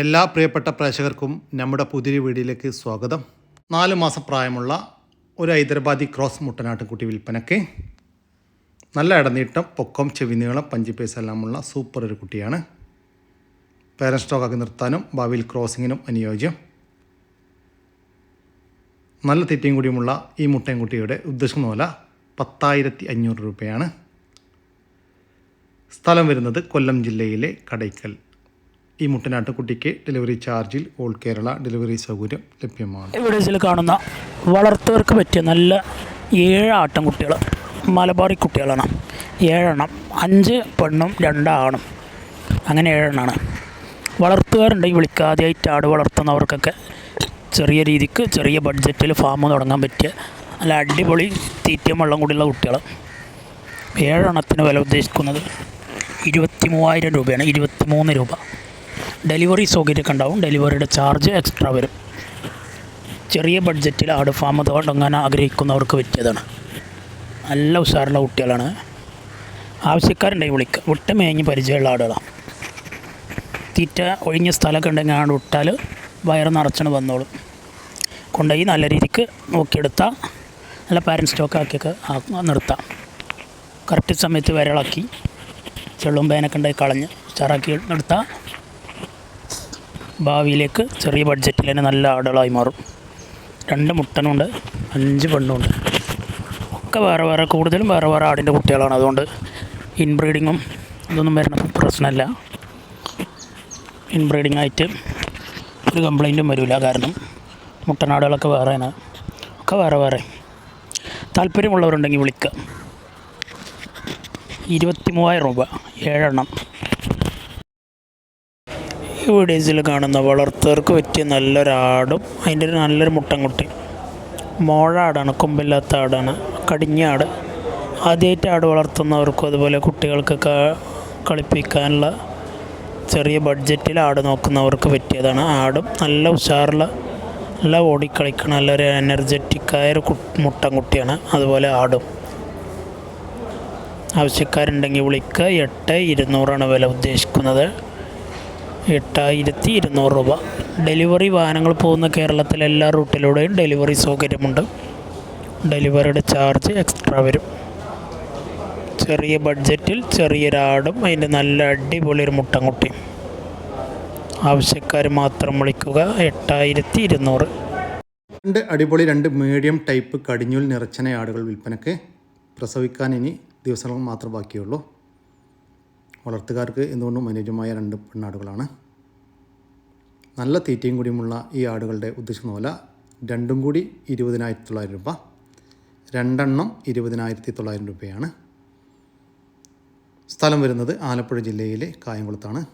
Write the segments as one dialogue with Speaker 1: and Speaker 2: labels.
Speaker 1: എല്ലാ പ്രിയപ്പെട്ട പ്രേക്ഷകർക്കും നമ്മുടെ പുതിയ വീഡിയോയിലേക്ക് സ്വാഗതം. നാല് മാസം പ്രായമുള്ള ഒരു ഹൈദരാബാദി ക്രോസ് മുട്ടനാട്ടുകുട്ടി വിൽപ്പനയ്ക്ക് നല്ല ഇടനീട്ടം പൊക്കം ചെവിനീളം പഞ്ചിപ്പേസ് എല്ലാമുള്ള സൂപ്പർ ഒരു കുട്ടിയാണ്. പേരൻ സ്റ്റോക്കാക്കി നിർത്താനും ഭാവിയിൽ ക്രോസിങ്ങിനും അനുയോജ്യം. നല്ല തെറ്റിയും കൂടിയുമുള്ള ഈ മുട്ടയും കുട്ടിയുടെ ഉദ്ദേശിക്കുന്ന വില പത്തായിരത്തി അഞ്ഞൂറ് രൂപയാണ്. സ്ഥലം വരുന്നത് കൊല്ലം ജില്ലയിലെ കടയ്ക്കൽ. ഈ മുട്ടനാട്ടുകുട്ടിക്ക് ഡെലിവറി ചാർജിൽ ഓൾ കേരള ഡെലിവറി സൗകര്യം ലഭ്യമാണ്.
Speaker 2: ഇവിടെ ഇതിൽ കാണുന്ന വളർത്തവർക്ക് പറ്റിയ നല്ല ഏഴ് ആട്ടിൻകുട്ടികൾ മലബാറി കുട്ടികളാണ്. ഏഴെണ്ണം അഞ്ച് പെണ്ണും രണ്ടാണും അങ്ങനെ ഏഴെണ്ണമാണ് വളർത്തുകാരുണ്ടെങ്കിൽ വിളിക്കാതെയായിട്ട് ആട് വളർത്തുന്നവർക്കൊക്കെ ചെറിയ രീതിക്ക് ചെറിയ ബഡ്ജറ്റിൽ ഫാം തുടങ്ങാൻ പറ്റിയ നല്ല അടിപൊളി തീറ്റയും വെള്ളം കൂടിയുള്ള കുട്ടികൾ ഏഴെണ്ണത്തിന് വില ഉദ്ദേശിക്കുന്നത് ഇരുപത്തി മൂവായിരം രൂപയാണ്. ഇരുപത്തി മൂന്ന് രൂപ. ഡെലിവറി സൗകര്യമൊക്കെ ഉണ്ടാവും. ഡെലിവറിയുടെ ചാർജ് എക്സ്ട്രാ വരും. ചെറിയ ബഡ്ജറ്റിൽ ആട് ഫാം തുടങ്ങാൻ ആഗ്രഹിക്കുന്നവർക്ക് പറ്റിയതാണ്. നല്ല ഉഷാറുള്ള കുട്ടികളാണ്. ആവശ്യക്കാരുണ്ടെങ്കിൽ വിളിക്കുക വിട്ട് മേഞ്ഞ് പരിചയമുള്ള ആടുകളാണ്. തീറ്റ ഒഴിഞ്ഞ സ്ഥലമൊക്കെ ഉണ്ടെങ്കിൽ ആട് വിട്ടാൽ വയറ് നിറച്ചണ് വന്നോളും. കൊണ്ടുപോയി നല്ല രീതിക്ക് നോക്കിയെടുത്താൽ നല്ല പാരന്റ് ആക്കുക നിർത്താം. കറക്റ്റ് സമയത്ത് വിരളാക്കി. ചെള്ളും പേനൊക്കെ ഉണ്ടായി കളഞ്ഞ് ഉഷാറാക്കി നിർത്താം ഭാവിയിലേക്ക് ചെറിയ ബഡ്ജറ്റിൽ തന്നെ നല്ല ആടുകളായി മാറും. രണ്ട് മുട്ടനുണ്ട് അഞ്ച് പെണ്ണുണ്ട്. ഒക്കെ വേറെ വേറെ കൂടുതലും വേറെ വേറെ ആടിന്റെ കുട്ടികളാണ്. അതുകൊണ്ട് ഇൻബ്രീഡിങ്ങും ഇതൊന്നും വരുന്ന പ്രശ്നമല്ല. ഇൻബ്രീഡിംഗ് ആയിട്ട് ഒരു കംപ്ലൈന്റും വരില്ല കാരണം മുട്ടനാടുകളൊക്കെ വേറെയാണ് ഒക്കെ വേറെ വേറെ. താല്പര്യമുള്ളവരുണ്ടെങ്കിൽ വിളിക്കുക. ഇരുപത്തി മൂവായിരം രൂപ ഏഴെണ്ണം. ഈ വീഡിയോസിൽ കാണുന്ന വളർത്തവർക്ക് പറ്റിയ നല്ലൊരാടും അതിന്റെ ഒരു നല്ലൊരു മുട്ടൻകുട്ടി മോഴ ആടാണ് കൊമ്പില്ലാത്ത ആടാണ് കടിഞ്ഞ ആട് ആദ്യമായിട്ട് ആട് വളർത്തുന്നവർക്കും അതുപോലെ കുട്ടികൾക്കൊക്കെ കളിപ്പിക്കാനുള്ള ചെറിയ ബഡ്ജറ്റിൽ ആട് നോക്കുന്നവർക്ക് പറ്റിയതാണ് ആടും. നല്ല ഉഷാറുള്ള നല്ല ഓടിക്കളിക്കണ നല്ലൊരു എനർജറ്റിക്കായ ഒരു മുട്ടൻകുട്ടിയാണ് അതുപോലെ ആടും. ആവശ്യക്കാരുണ്ടെങ്കിൽ വിളിക്കുക. എട്ട് ഇരുന്നൂറാണ് വില ഉദ്ദേശിക്കുന്നത്. എട്ടായിരത്തി ഇരുന്നൂറ് രൂപ. ഡെലിവറി വാഹനങ്ങൾ പോകുന്ന കേരളത്തിലെ എല്ലാ റൂട്ടിലൂടെയും ഡെലിവറി സൗകര്യമുണ്ട്. ഡെലിവറിയുടെ ചാർജ് എക്സ്ട്രാ വരും. ചെറിയ ബഡ്ജറ്റിൽ ചെറിയൊരാടും അതിന്റെ നല്ല അടിപൊളി ഒരു ആവശ്യക്കാർ മാത്രം വിളിക്കുക എട്ടായിരത്തി ഇരുന്നൂറ്
Speaker 1: രണ്ട് അടിപൊളി രണ്ട് മീഡിയം ടൈപ്പ് കടിഞ്ഞൂൽ നിറച്ചന ആടുകൾ വിൽപ്പനയ്ക്ക് പ്രസവിക്കാൻ ഇനി ദിവസങ്ങൾ മാത്രം ബാക്കിയുള്ളൂ. വളർത്തുകാർക്ക് എന്തുകൊണ്ടും അനുയോജ്യമായ രണ്ട് പെണ്ണാടുകളാണ്. നല്ല തീറ്റയും കൂടിയുമുള്ള ഈ ആടുകളുടെ ഉദ്ദേശിക്കുന്ന പോലെ രണ്ടും കൂടി ഇരുപതിനായിരത്തി തൊള്ളായിരം രൂപ. രണ്ടെണ്ണം ഇരുപതിനായിരത്തി തൊള്ളായിരം രൂപയാണ്. സ്ഥലം വരുന്നത് ആലപ്പുഴ ജില്ലയിലെ കായംകുളത്താണ്.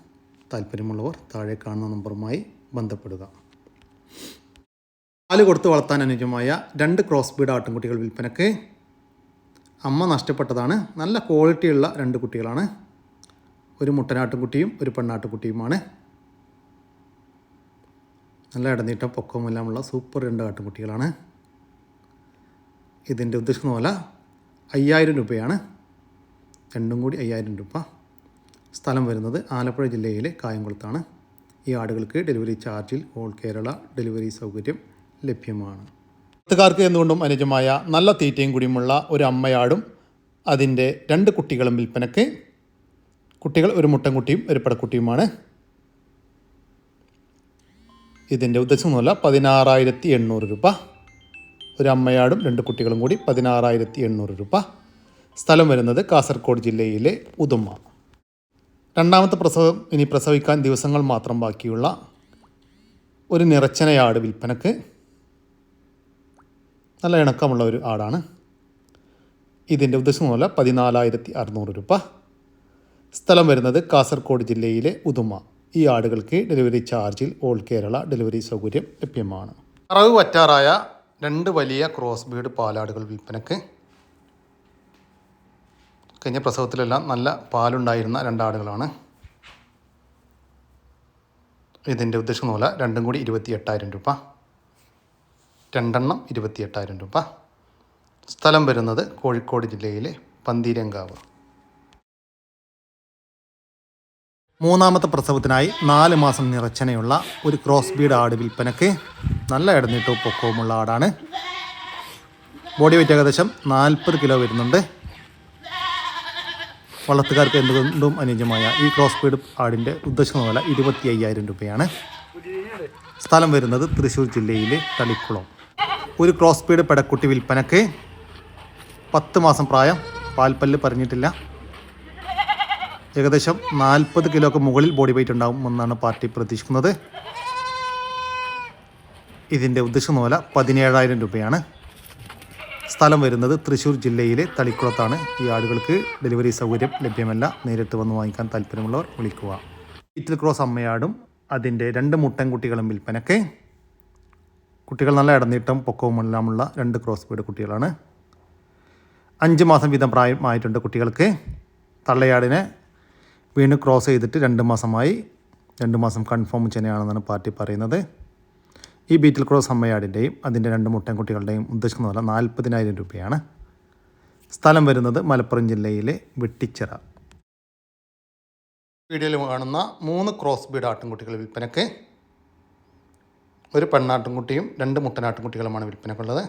Speaker 1: താല്പര്യമുള്ളവർ താഴെ കാണുന്ന നമ്പറുമായി ബന്ധപ്പെടുക. പാൽ കൊടുത്ത് വളർത്താൻ അനുയോജ്യമായ രണ്ട് ക്രോസ് ബീഡ് ആട്ടിൻകുട്ടികൾ വിൽപ്പനക്ക്. അമ്മ നഷ്ടപ്പെട്ടതാണ്. നല്ല ക്വാളിറ്റിയുള്ള രണ്ട് കുട്ടികളാണ്. ഒരു മുട്ടനാട്ടുംകുട്ടിയും ഒരു പെണ്ണാട്ടുംകുട്ടിയുമാണ്. നല്ല ഇടനീട്ടം പൊക്കവുമെല്ലാമുള്ള സൂപ്പർ രണ്ട് ആട്ടുംകുട്ടികളാണ്. ഇതിന്റെ ഉദ്ദേശിക്കുന്ന പോലെ അയ്യായിരം രൂപയാണ്. രണ്ടും കൂടി അയ്യായിരം രൂപ. സ്ഥലം വരുന്നത് ആലപ്പുഴ ജില്ലയിലെ കായംകുളത്താണ്. ഈ ആടുകൾക്ക് ഡെലിവറി ചാർജിൽ ഓൾ കേരള ഡെലിവറി സൗകര്യം ലഭ്യമാണ്. പത്തുകാർക്ക് എന്തുകൊണ്ടും അനുജമായ നല്ല തീറ്റയും കൂടിയുമുള്ള ഒരു അമ്മയാടും അതിന്റെ രണ്ട് കുട്ടികളും വിൽപ്പനയ്ക്ക് കുട്ടികൾ ഒരു മുട്ടൻകുട്ടിയും ഒരു പടക്കുട്ടിയുമാണ് ഇതിന്റെ ഉദ്ദേശമൊന്നുമല്ല പതിനാറായിരത്തി എണ്ണൂറ് രൂപ. ഒരു അമ്മയാടും രണ്ട് കുട്ടികളും കൂടി പതിനാറായിരത്തി എണ്ണൂറ് രൂപ. സ്ഥലം വരുന്നത് കാസർഗോഡ് ജില്ലയിലെ ഉദുമ. രണ്ടാമത്തെ പ്രസവം ഇനി പ്രസവിക്കാൻ ദിവസങ്ങൾ മാത്രം ബാക്കിയുള്ള ഒരു നിറച്ചനയാട് വിൽപ്പനക്ക്. നല്ല ഇണക്കമുള്ള ഒരു ആടാണ്. ഇതിന്റെ ഉദ്ദേശമല്ല പതിനാലായിരത്തി അറുന്നൂറ് രൂപ. സ്ഥലം വരുന്നത് കാസർഗോഡ് ജില്ലയിലെ ഉദുമ. ഈ ആടുകൾക്ക് ഡെലിവറി ചാർജിൽ ഓൾ കേരള ഡെലിവറി സൗകര്യം ലഭ്യമാണ്. അറവ് വറ്റാറായ രണ്ട് വലിയ ക്രോസ് ബീഡ് പാലാടുകൾ വിൽപ്പനക്ക് കഴിഞ്ഞ പ്രസവത്തിലെല്ലാം നല്ല പാലുണ്ടായിരുന്ന രണ്ടാടുകളാണ്. ഇതിന്റെ ഉദ്ദേശം പോലെ രണ്ടും കൂടി ഇരുപത്തി എട്ടായിരം രൂപ. രണ്ടെണ്ണം ഇരുപത്തി എട്ടായിരം രൂപ. സ്ഥലം വരുന്നത് കോഴിക്കോട് ജില്ലയിലെ പന്തീരങ്കാവ്. മൂന്നാമത്തെ പ്രസവത്തിനായി നാല് മാസം നിറച്ചനയുള്ള ഒരു ക്രോസ് ബീഡ് ആട് വിൽപ്പനയ്ക്ക് നല്ല ഇടനീട്ടവും പൊക്കവുമുള്ള ആടാണ്. ബോഡി വെയിറ്റ് ഏകദേശം നാൽപ്പത് കിലോ വരുന്നുണ്ട്. വളർത്തുകാർക്ക് എന്തുകൊണ്ടും അനുയോജ്യമായ ഈ ക്രോസ് ബീഡ് ആടിന്റെ ഉദ്ദേശിക്കുന്ന വില ഇരുപത്തി അയ്യായിരം രൂപയാണ്. സ്ഥലം വരുന്നത് തൃശ്ശൂർ ജില്ലയിലെ തളിക്കുളം. ഒരു ക്രോസ് ബീഡ് പെടക്കുട്ടി വിൽപ്പനയ്ക്ക് പത്ത് മാസം പ്രായം പാൽപ്പല്ല് പറഞ്ഞിട്ടില്ല. ഏകദേശം നാൽപ്പത് കിലോക്ക് മുകളിൽ ബോഡി വെയിറ്റ് ഉണ്ടാവും എന്നാണ് പാർട്ടി പ്രതീക്ഷിക്കുന്നത്. ഇതിന്റെ ഉദ്ദേശം വില പതിനേഴായിരം രൂപയാണ്. സ്ഥലം വരുന്നത് തൃശ്ശൂർ ജില്ലയിലെ തളിക്കുളത്താണ്. ഈ ആടുകൾക്ക് ഡെലിവറി സൗകര്യം ലഭ്യമല്ല. നേരിട്ട് വന്ന് വാങ്ങിക്കാൻ താല്പര്യമുള്ളവർ വിളിക്കുക. ഇറ്റിൽ ക്രോസ് അമ്മയാടും അതിന്റെ രണ്ട് മുട്ടൻകുട്ടികളും വിൽപ്പനയ്ക്ക് കുട്ടികൾ നല്ല ഇടനീട്ടം പൊക്കവും എല്ലാമുള്ള രണ്ട് ക്രോസ് ബീഡ് കുട്ടികളാണ്. അഞ്ച് മാസം വീതം പ്രായമായിട്ടുണ്ട് കുട്ടികൾക്ക്. തള്ളയാടിനെ വീണ്ടും ക്രോസ് ചെയ്തിട്ട് രണ്ട് മാസമായി രണ്ട് മാസം കൺഫേം ചെന്നയാണെന്നാണ് പാർട്ടി പറയുന്നത്. ഈ ബീറ്റിൽ ക്രോസ് അമ്മയാടിന്റെയും അതിന്റെ രണ്ട് മുട്ടൻകുട്ടികളുടെയും ഉദ്ദേശിക്കുന്ന പോലെ നാൽപ്പതിനായിരം രൂപയാണ്. സ്ഥലം വരുന്നത് മലപ്പുറം ജില്ലയിലെ വെട്ടിച്ചിറ. വീഡിയോയിൽ കാണുന്ന മൂന്ന് ക്രോസ് ബീഡ് ആട്ടിൻകുട്ടികൾ വിൽപ്പനയ്ക്ക് ഒരു പെണ്ണാട്ടിൻകുട്ടിയും രണ്ട് മുട്ടനാട്ടിൻകുട്ടികളുമാണ് വിൽപ്പനക്കുള്ളത്.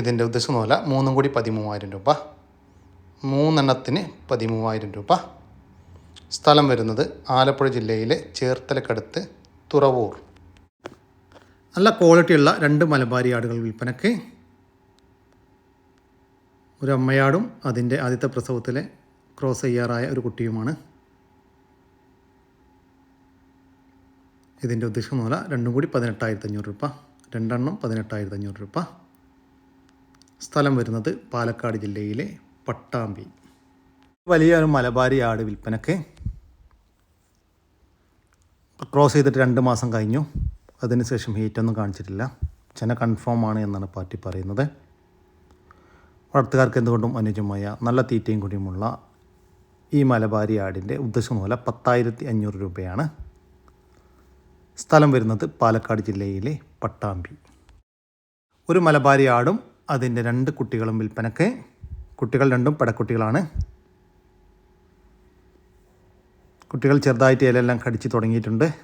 Speaker 1: ഇതിന്റെ ഉദ്ദേശം പോലെ മൂന്നും കൂടി പതിമൂവായിരം രൂപ. മൂന്നെണ്ണത്തിന് പതിമൂവായിരം രൂപ. സ്ഥലം വരുന്നത് ആലപ്പുഴ ജില്ലയിലെ ചേർത്തലക്കടുത്ത് തുറവൂർ. നല്ല ക്വാളിറ്റിയുള്ള രണ്ട് മലബാരി ആടുകൾ വിൽപ്പനയ്ക്ക് ഒരു അമ്മയാടും അതിന്റെ ആദ്യത്തെ പ്രസവത്തിലെ ക്രോസ് ചെയ്യാറായ ഒരു കുട്ടിയുമാണ്. ഇതിന്റെ ഉദ്ദേശം മൂല രണ്ടും കൂടി പതിനെട്ടായിരത്തി അഞ്ഞൂറ് രൂപ രണ്ടെണ്ണം പതിനെട്ടായിരത്തി അഞ്ഞൂറ് രൂപ. സ്ഥലം വരുന്നത് പാലക്കാട് ജില്ലയിലെ പട്ടാമ്പി. വലിയൊരു മലബാരി ആട് വിൽപ്പനക്ക് ക്രോസ് ചെയ്തിട്ട് രണ്ട് മാസം കഴിഞ്ഞു. അതിനുശേഷം ഹീറ്റൊന്നും കാണിച്ചിട്ടില്ല. ചെന കൺഫേം ആണ് എന്നാണ് പാർട്ടി പറയുന്നത്. വളർത്തുകാർക്ക് എന്തുകൊണ്ടും അനുജമായ നല്ല തീറ്റയും കൂടിയുമുള്ള ഈ മലബാരി ആടിന്റെ ഉദ്ദേശം മൂല പത്തായിരത്തി അഞ്ഞൂറ് രൂപയാണ് സ്ഥലം വരുന്നത് പാലക്കാട് ജില്ലയിലെ പട്ടാമ്പി. ഒരു മലബാരി ആടും അതിന്റെ രണ്ട് കുട്ടികളും വിൽപ്പനയ്ക്ക് കുട്ടികൾ രണ്ടും പടക്കുട്ടികളാണ്. കുട്ടികൾ ചെറുതായിട്ട് ഇലയെല്ലാം കടിച്ച് തുടങ്ങിയിട്ടുണ്ട്.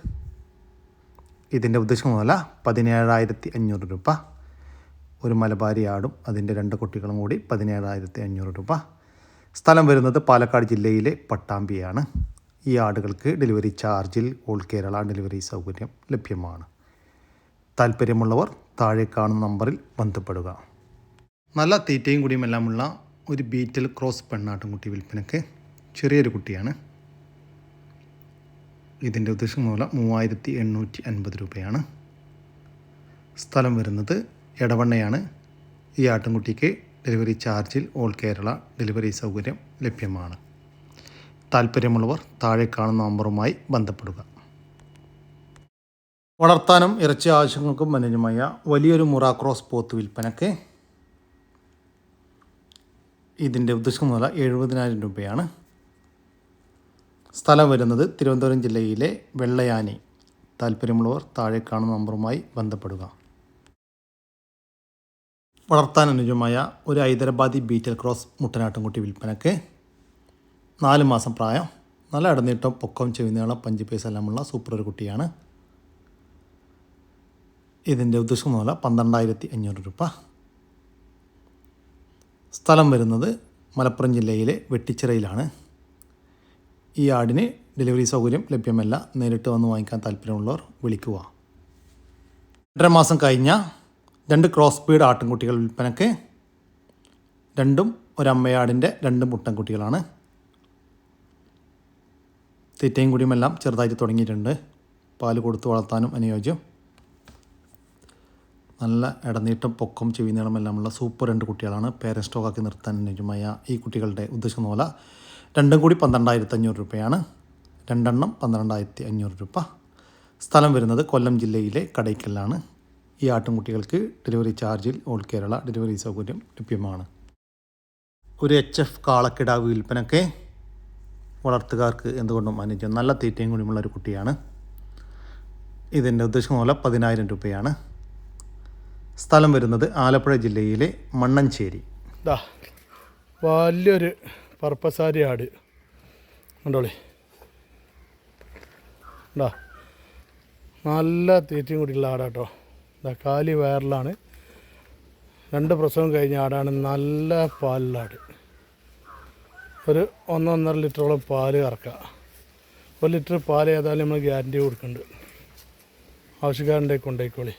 Speaker 1: ഇതിന്റെ ഉദ്ദേശം മുതല പതിനേഴായിരത്തി അഞ്ഞൂറ് രൂപ. ഒരു മലബാരി ആടും അതിന്റെ രണ്ട് കുട്ടികളും കൂടി പതിനേഴായിരത്തി അഞ്ഞൂറ് രൂപ. സ്ഥലം വരുന്നത് പാലക്കാട് ജില്ലയിലെ പട്ടാമ്പിയാണ്. ഈ ആടുകൾക്ക് ഡെലിവറി ചാർജിൽ ഓൾ കേരള ഡെലിവറി സൗകര്യം ലഭ്യമാണ്. താല്പര്യമുള്ളവർ താഴെ കാണുന്ന നമ്പറിൽ ബന്ധപ്പെടുക. നല്ല തീറ്റയും കൂടിയും എല്ലാമുള്ള ഒരു ബീറ്റൽ ക്രോസ് പെണ്ണാട്ടുംകുട്ടി വിൽപ്പനയ്ക്ക് ചെറിയൊരു കുട്ടിയാണ്. ഇതിന്റെ ഉദ്ദേശം മൂല മൂവായിരത്തി എണ്ണൂറ്റി അൻപത് രൂപയാണ്. സ്ഥലം വരുന്നത് എടവണ്ണയാണ്. ഈ ആട്ടിൻകുട്ടിക്ക് ഡെലിവറി ചാർജിൽ ഓൾ കേരള ഡെലിവറി സൗകര്യം ലഭ്യമാണ്. താല്പര്യമുള്ളവർ താഴെ കാണുന്ന നമ്പറുമായി ബന്ധപ്പെടുക. വളർത്താനും ഇറച്ചി ആവശ്യങ്ങൾക്കും അനുയോജ്യമായ വലിയൊരു മുറ ക്രോസ് പോത്ത് വിൽപ്പനയ്ക്ക് ഇതിന്റെ ഉദ്ദേശം വില എഴുപതിനായിരം രൂപയാണ്. സ്ഥലം വരുന്നത് തിരുവനന്തപുരം ജില്ലയിലെ വെള്ളയാനി. താല്പര്യമുള്ളവർ താഴെ കാണുന്ന നമ്പറുമായി ബന്ധപ്പെടുക. വളർത്താൻ അനുജമായ ഒരു ഹൈദരാബാദി ബീറ്റൽ ക്രോസ് മുട്ടനാട്ടുംകുട്ടി വിൽപ്പനയ്ക്ക് നാല് മാസം പ്രായം. നല്ല ഇടനീട്ടം പൊക്കം ചെവിനീളം പഞ്ച് പൈസ എല്ലാമുള്ള സൂപ്പർ ഒരു കുട്ടിയാണ്. ഇതിന്റെ ഉദ്ദേശം മൂല പന്ത്രണ്ടായിരത്തി അഞ്ഞൂറ് രൂപ. സ്ഥലം വരുന്നത് മലപ്പുറം ജില്ലയിലെ വെട്ടിച്ചിറയിലാണ്. ഈ ആടിന് ഡെലിവറി സൗകര്യം ലഭ്യമല്ല. നേരിട്ട് വന്ന് വാങ്ങിക്കാൻ താല്പര്യമുള്ളവർ വിളിക്കുക. രണ്ടര മാസം കഴിഞ്ഞ രണ്ട് ക്രോസ് ബീഡ് ആട്ടിൻകുട്ടികൾ വിൽപ്പനയ്ക്ക് രണ്ടും ഒരമ്മയാടിന്റെ രണ്ടും മുട്ടൻകുട്ടികളാണ്. തീറ്റയും കുടിയുമെല്ലാം ചെറുതായിട്ട് തുടങ്ങിയിട്ടുണ്ട്. പാൽ കൊടുത്ത് വളർത്താനും അനുയോജ്യം. നല്ല ഇടനീട്ടം പൊക്കം ചെവി നീളമെല്ലാമുള്ള സൂപ്പർ രണ്ട് കുട്ടികളാണ് പേരൻ സ്റ്റോക്കാക്കി നിർത്താൻ അനുയോജ്യമായ ഈ കുട്ടികളുടെ ഉദ്ദേശം പോലെ രണ്ടും കൂടി പന്ത്രണ്ടായിരത്തി അഞ്ഞൂറ് രൂപയാണ്. രണ്ടെണ്ണം പന്ത്രണ്ടായിരത്തി അഞ്ഞൂറ് രൂപ. സ്ഥലം വരുന്നത് കൊല്ലം ജില്ലയിലെ കടയ്ക്കലാണ് ഈ ആട്ടിൻകുട്ടികൾക്ക് ഡെലിവറി ചാർജിൽ ഓൾ കേരള ഡെലിവറി സൗകര്യം ലഭ്യമാണ്. ഒരു എച്ച് എഫ് കാളക്കിടാവ് വിൽപ്പനയ്ക്ക് വളർത്തുകാർക്ക് എന്തുകൊണ്ടും അനുയോജ്യം നല്ല തീറ്റയും കൂടിയുമുള്ള ഒരു കുട്ടിയാണ്. ഇതിന്റെ ഉദ്ദേശം പോലെ പതിനായിരം രൂപയാണ്. സ്ഥലം വരുന്നത് ആലപ്പുഴ ജില്ലയിലെ മണ്ണഞ്ചേരി.
Speaker 3: ദാ വലിയൊരു പർപ്പസാരി ആട്. കണ്ടോളി. ഉണ്ടോ നല്ല തീറ്റയും കൂടിയുള്ള ആടാട്ടോ. ഇതാ കാലി വയറിലാണ്. രണ്ട് പ്രസവം കഴിഞ്ഞ ആടാണ് നല്ല പാലുള്ള ആട് ഒരു ഒന്നൊന്നര ലിറ്ററോളം പാൽ കറക്കുക. ഒരു ലിറ്റർ പാൽ ഏതായാലും നമ്മൾ ഗ്യാരണ്ടി കൊടുക്കുന്നുണ്ട്. ആവശ്യക്കാരന്റെ കൊണ്ടുപോയിക്കോളി.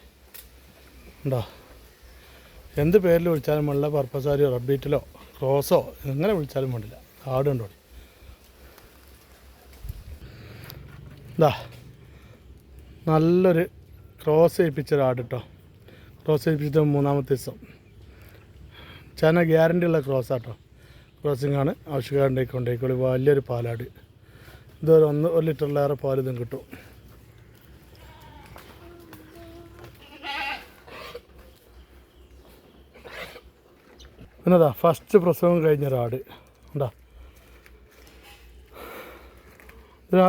Speaker 3: ഉണ്ടോ? എന്ത് പേരിൽ വിളിച്ചാലും വേണ്ടില്ല പർപ്പസാരിയോ റബ്ബീറ്റിലോ ക്രോസോ എങ്ങനെ വിളിച്ചാലും വേണ്ടില്ല. ആടുണ്ടോ ഇതാ നല്ലൊരു ക്രോസ് ചെയ്യിപ്പിച്ച ഒരു ആട് കേട്ടോ ക്രോസ് ചെയ്യിപ്പിച്ചിട്ട് മൂന്നാമത്തെ ദിവസം. ചേന ഗ്യാരണ്ടി ഉള്ള ക്രോസ് ആട്ടോ ക്രോസിംഗ് ആണ്. ആവശ്യക്കാരുണ്ടായിക്കൊണ്ടേക്കോളി. കൊണ്ടേക്കോളി വലിയൊരു പാലാട്. ഇതൊരു ഒന്ന് ഒരു ലിറ്ററിലേറെ പാൽ ഇതും കിട്ടും. പിന്നെതാ ഫസ്റ്റ് പ്രസവം കഴിഞ്ഞ ഒരാട്. ഉണ്ടാ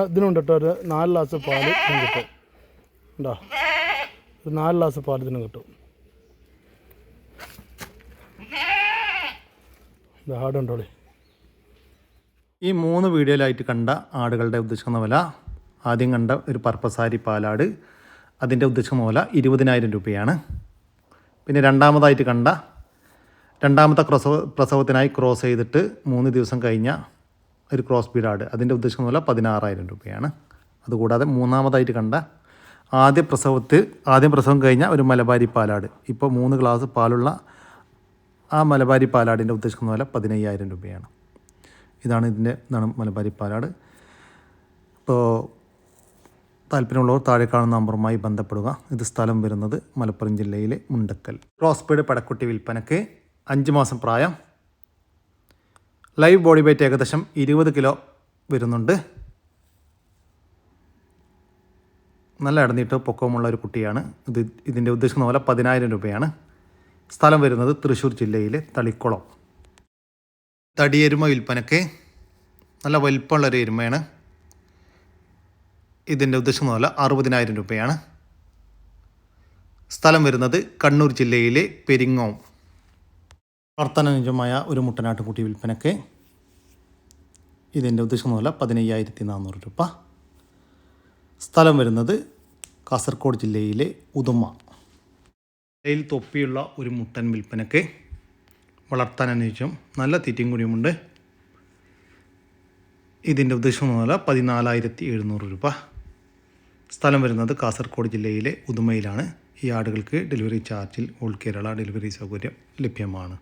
Speaker 3: ഇതിനുണ്ട് കേട്ടോ ഒരു നാല് ഗ്ലാസ് പാൽ ഇതിന് കിട്ടും. ഉണ്ടാ ഒരു നാല് ഗ്ലാസ് പാൽ ഇതിന് കിട്ടും. ആടുണ്ടോളി
Speaker 1: ഈ മൂന്ന് വീഡിയോയിലായിട്ട് കണ്ട ആടുകളുടെ ഉദ്ദേശിക്കുന്ന വില ആദ്യം കണ്ട ഒരു പർപ്പസാരി പാലാട്. അതിന്റെ ഉദ്ദേശിക്കുന്ന വില ഇരുപതിനായിരം രൂപയാണ്. പിന്നെ രണ്ടാമതായിട്ട് കണ്ട രണ്ടാമത്തെ പ്രസവ പ്രസവത്തിനായി ക്രോസ് ചെയ്തിട്ട് മൂന്ന് ദിവസം കഴിഞ്ഞ ഒരു ക്രോസ് ബീഡ് അതിന്റെ ഉദ്ദേശം പോലെ പതിനാറായിരം രൂപയാണ്. അതുകൂടാതെ മൂന്നാമതായിട്ട് കണ്ട ആദ്യ പ്രസവത്തിൽ ആദ്യം പ്രസവം കഴിഞ്ഞ ഒരു മലബാരി പാലാട്. ഇപ്പോൾ മൂന്ന് ഗ്ലാസ് പാലുള്ള ആ മലബാരി പാലാടിന്റെ ഉദ്ദേശിക്കുന്ന പോലെ പതിനയ്യായിരം രൂപയാണ്. ഇതാണ് ഇതിന്റെ ഇതാണ് മലബാരി പാലാട്. ഇപ്പോൾ താല്പര്യമുള്ളവർ താഴെ കാണുന്ന നമ്പറുമായി ബന്ധപ്പെടുക. ഇത് സ്ഥലം വരുന്നത് മലപ്പുറം ജില്ലയിലെ മുണ്ടക്കൽ. ക്രോസ്പേഡ് പടക്കുട്ടി വിൽപ്പനയ്ക്ക് അഞ്ച് മാസം പ്രായം. ലൈവ് ബോഡി വെയ്റ്റ് ഏകദേശം ഇരുപത് കിലോ വരുന്നുണ്ട്. നല്ല ഇടന്നിട്ട് പൊക്കവുമുള്ള ഒരു കുട്ടിയാണ്. ഇത് ഇതിന്റെ ഉദ്ദേശിക്കുന്ന പോലെ പതിനായിരം രൂപയാണ്. സ്ഥലം വരുന്നത് തൃശ്ശൂർ ജില്ലയിലെ തളിക്കുളം. തടിയെരുമ വിൽപ്പനയ്ക്ക് നല്ല വലിപ്പമുള്ളൊരു എരുമയാണ്. ഇതിന്റെ ഉദ്ദേശിക്കുന്ന പോലെ അറുപതിനായിരം രൂപയാണ്. സ്ഥലം വരുന്നത് കണ്ണൂർ ജില്ലയിലെ പെരിങ്ങോം. വർത്തനനുജമായ ഒരു മുട്ടനാട്ടുകുട്ടി വിൽപ്പനയ്ക്ക് ഇതിന്റെ ഉദ്ദേശമൊന്നുമല്ല പതിനയ്യായിരത്തി നാനൂറ് രൂപ. സ്ഥലം വരുന്നത് കാസർഗോഡ് ജില്ലയിലെ ഉദുമ. കയ്യിൽ തൊപ്പിയുള്ള ഒരു മുട്ടൻ വിൽപ്പനയ്ക്ക് വളർത്താൻ അനുയോജ്യം നല്ല തീറ്റയും കൂടിയുമുണ്ട്. ഇതിന്റെ ഉദ്ദേശമൊന്നുമല്ല പതിനാലായിരത്തി എഴുന്നൂറ് രൂപ. സ്ഥലം വരുന്നത് കാസർഗോഡ് ജില്ലയിലെ ഉദുമയിലാണ്. ഈ ആടുകൾക്ക് ഡെലിവറി ചാർജിൽ ഓൾ കേരള ഡെലിവറി സൗകര്യം ലഭ്യമാണ്.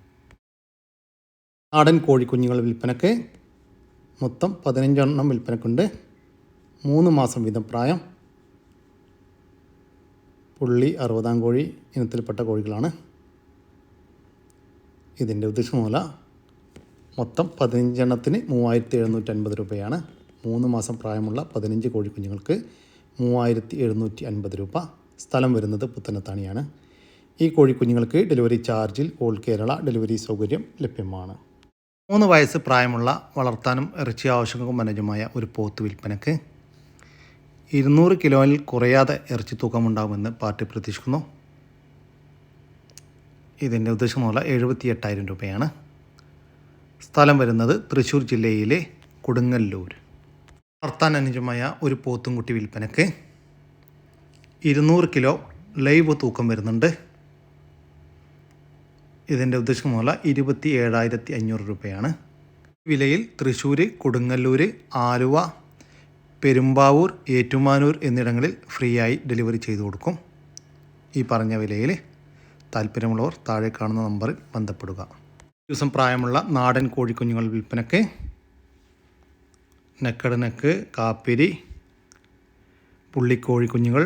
Speaker 1: നാടൻ കോഴിക്കുഞ്ഞുങ്ങൾ വിൽപ്പനക്ക് മൊത്തം പതിനഞ്ചെണ്ണം വിൽപ്പനക്കുണ്ട്. മൂന്ന് മാസം വീതം പ്രായം. പുള്ളി അറുപതാം കോഴി ഇനത്തിൽപ്പെട്ട കോഴികളാണ്. ഇതിന്റെ ഉദ്ദേശമൂല മൊത്തം പതിനഞ്ചെണ്ണത്തിന് മൂവായിരത്തി എഴുന്നൂറ്റി അൻപത് രൂപയാണ്. മൂന്ന് മാസം പ്രായമുള്ള പതിനഞ്ച് കോഴിക്കുഞ്ഞുങ്ങൾക്ക് മൂവായിരത്തി എഴുന്നൂറ്റി അൻപത് രൂപ സ്ഥലം വരുന്നത് പുത്തനത്താണിയാണ്. ഈ കോഴിക്കുഞ്ഞുങ്ങൾക്ക് ഡെലിവറി ചാർജിൽ ഓൾ കേരള ഡെലിവറി സൗകര്യം ലഭ്യമാണ്. മൂന്ന് വയസ്സ് പ്രായമുള്ള വളർത്താനും ഇറച്ചി ആവശ്യങ്ങൾക്കും അനുജമായ ഒരു പോത്ത് വിൽപ്പനക്ക് ഇരുന്നൂറ് കിലോയിൽ കുറയാതെ ഇറച്ചി തൂക്കമുണ്ടാകുമെന്ന് പാർട്ടി പ്രതീക്ഷിക്കുന്നു. ഇതിന്റെ ഉദ്ദേശം മൂല എഴുപത്തി എട്ടായിരം രൂപയാണ്. സ്ഥലം വരുന്നത് തൃശ്ശൂർ ജില്ലയിലെ കൊടുങ്ങല്ലൂർ. വളർത്താൻ അനുജമായ ഒരു പോത്തുംകുട്ടി വിൽപ്പനക്ക്. ഇരുന്നൂറ് കിലോ ലൈവ് തൂക്കം വരുന്നുണ്ട്. ഇതിന്റെ ഉദ്ദേശം മൂല ഇരുപത്തി ഏഴായിരത്തി അഞ്ഞൂറ് രൂപയാണ്. വിലയിൽ തൃശ്ശൂർ കൊടുങ്ങല്ലൂർ ആലുവ പെരുമ്പാവൂർ ഏറ്റുമാനൂർ എന്നിടങ്ങളിൽ ഫ്രീ ആയി ഡെലിവറി ചെയ്തു കൊടുക്കും. ഈ പറഞ്ഞ വിലയിൽ താല്പര്യമുള്ളവർ താഴെ കാണുന്ന നമ്പറിൽ ബന്ധപ്പെടുക. ദിവസം പ്രായമുള്ള നാടൻ കോഴിക്കുഞ്ഞുങ്ങൾ വിൽപ്പനയ്ക്ക് നെക്കടനക്ക് കാപ്പിരി പുള്ളിക്കോഴി കുഞ്ഞുങ്ങൾ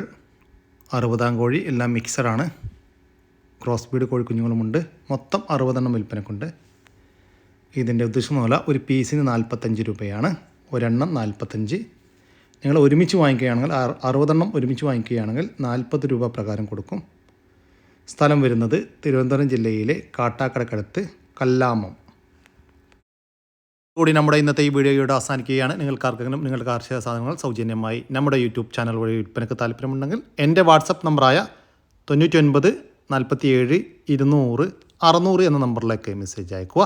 Speaker 1: അറുപതാം കോഴി എല്ലാം മിക്സഡാണ് ക്രോസ് ബീഡ് കോഴിക്കുഞ്ഞുങ്ങളുമുണ്ട്. മൊത്തം അറുപതെണ്ണം വിൽപ്പനക്കുണ്ട്. ഇതിന്റെ ഉദ്ദേശം പോലെ ഒരു പീസിന് നാൽപ്പത്തഞ്ച് രൂപയാണ്. ഒരെണ്ണം നാൽപ്പത്തഞ്ച് നിങ്ങൾ ഒരുമിച്ച് വാങ്ങിക്കുകയാണെങ്കിൽ അറു- അറുപതെണ്ണം ഒരുമിച്ച് വാങ്ങിക്കുകയാണെങ്കിൽ നാൽപ്പത് രൂപ പ്രകാരം കൊടുക്കും. സ്ഥലം വരുന്നത് തിരുവനന്തപുരം ജില്ലയിലെ കാട്ടാക്കടക്കടുത്ത് കല്ലാമം. കൂടി നമ്മുടെ ഇന്നത്തെ ഈ വീഡിയോയുടെ അവസാനിക്കുകയാണ്. നിങ്ങൾക്ക് ആർക്കെങ്കിലും നിങ്ങളുടെ കാർഷിക സാധനങ്ങൾ സൗജന്യമായി നമ്മുടെ യൂട്യൂബ് ചാനൽ വഴി വിൽപ്പനയ്ക്ക് താല്പര്യമുണ്ടെങ്കിൽ എന്റെ വാട്സപ്പ് നമ്പറായ തൊണ്ണൂറ്റി ഒൻപത് നാൽപ്പത്തി ഏഴ് ഇരുന്നൂറ് അറുന്നൂറ് എന്ന നമ്പറിലേക്ക് മെസ്സേജ് അയക്കുക.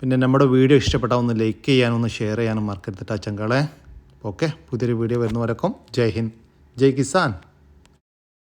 Speaker 1: പിന്നെ നമ്മുടെ വീഡിയോ ഇഷ്ടപ്പെട്ടാൽ ഒന്ന് ലൈക്ക് ചെയ്യാനും ഒന്ന് ഷെയർ ചെയ്യാനും മറക്കരുത് ചങ്കളെ. ഓക്കെ പുതിയൊരു വീഡിയോ വരുന്നവരൊക്കെ ജയ് ഹിന്ദ്. ജയ് കിസാൻ.